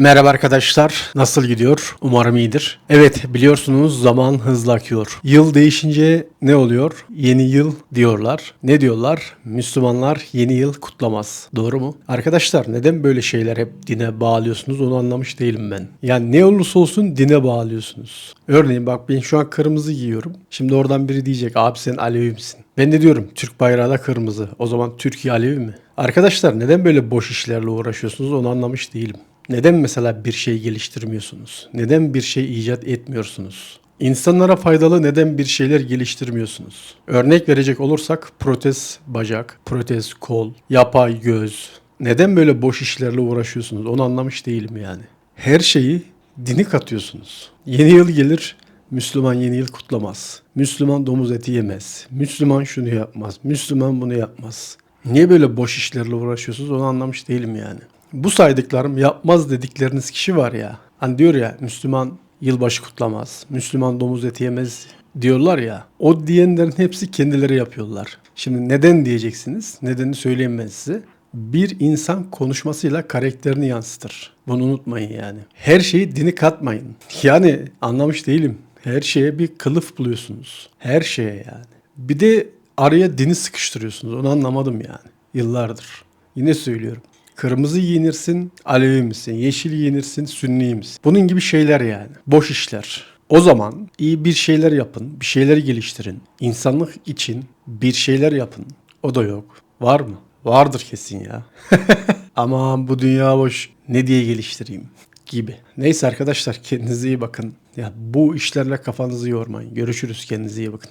Merhaba arkadaşlar. Nasıl gidiyor? Umarım iyidir. Evet biliyorsunuz zaman hızla akıyor. Yıl değişince ne oluyor? Yeni yıl diyorlar. Ne diyorlar? Müslümanlar yeni yıl kutlamaz. Doğru mu? Arkadaşlar neden böyle şeyler hep dine bağlıyorsunuz onu anlamış değilim ben. Yani ne olursa olsun dine bağlıyorsunuz. Örneğin bak ben şu an kırmızı giyiyorum. Şimdi oradan biri diyecek abi sen Alevi misin? Ben de diyorum Türk bayrağı da kırmızı. O zaman Türkiye Alevi mi? Arkadaşlar neden böyle boş işlerle uğraşıyorsunuz onu anlamış değilim. Neden mesela bir şey geliştirmiyorsunuz? Neden bir şey icat etmiyorsunuz? İnsanlara faydalı neden bir şeyler geliştirmiyorsunuz? Örnek verecek olursak protez bacak, protez kol, yapay göz. Neden böyle boş işlerle uğraşıyorsunuz? Onu anlamış değilim yani. Her şeyi dini katıyorsunuz. Yeni yıl gelir, Müslüman yeni yıl kutlamaz. Müslüman domuz eti yemez. Müslüman şunu yapmaz. Müslüman bunu yapmaz. Niye böyle boş işlerle uğraşıyorsunuz onu anlamış değilim yani. Bu saydıklarım yapmaz dedikleriniz kişi var ya. Hani diyor ya Müslüman yılbaşı kutlamaz. Müslüman domuz eti yemez diyorlar ya. O diyenlerin hepsi kendileri yapıyorlar. Şimdi neden diyeceksiniz? Nedenini söyleyeyim ben size. Bir insan konuşmasıyla karakterini yansıtır. Bunu unutmayın yani. Her şeyi dini katmayın. Yani anlamış değilim. Her şeye bir kılıf buluyorsunuz. Her şeye yani. Bir de araya dini sıkıştırıyorsunuz. Onu anlamadım yani. Yıllardır. Yine söylüyorum. Kırmızı giyinirsin, Alevi misin? Yeşil giyinirsin, Sünni misin? Bunun gibi şeyler yani. Boş işler. O zaman iyi bir şeyler yapın, bir şeyler geliştirin. İnsanlık için bir şeyler yapın. O da yok. Var mı? Vardır kesin ya. Aman bu dünya boş. Ne diye geliştireyim? gibi. Neyse arkadaşlar kendinize iyi bakın. Ya bu işlerle kafanızı yormayın. Görüşürüz kendinize iyi bakın.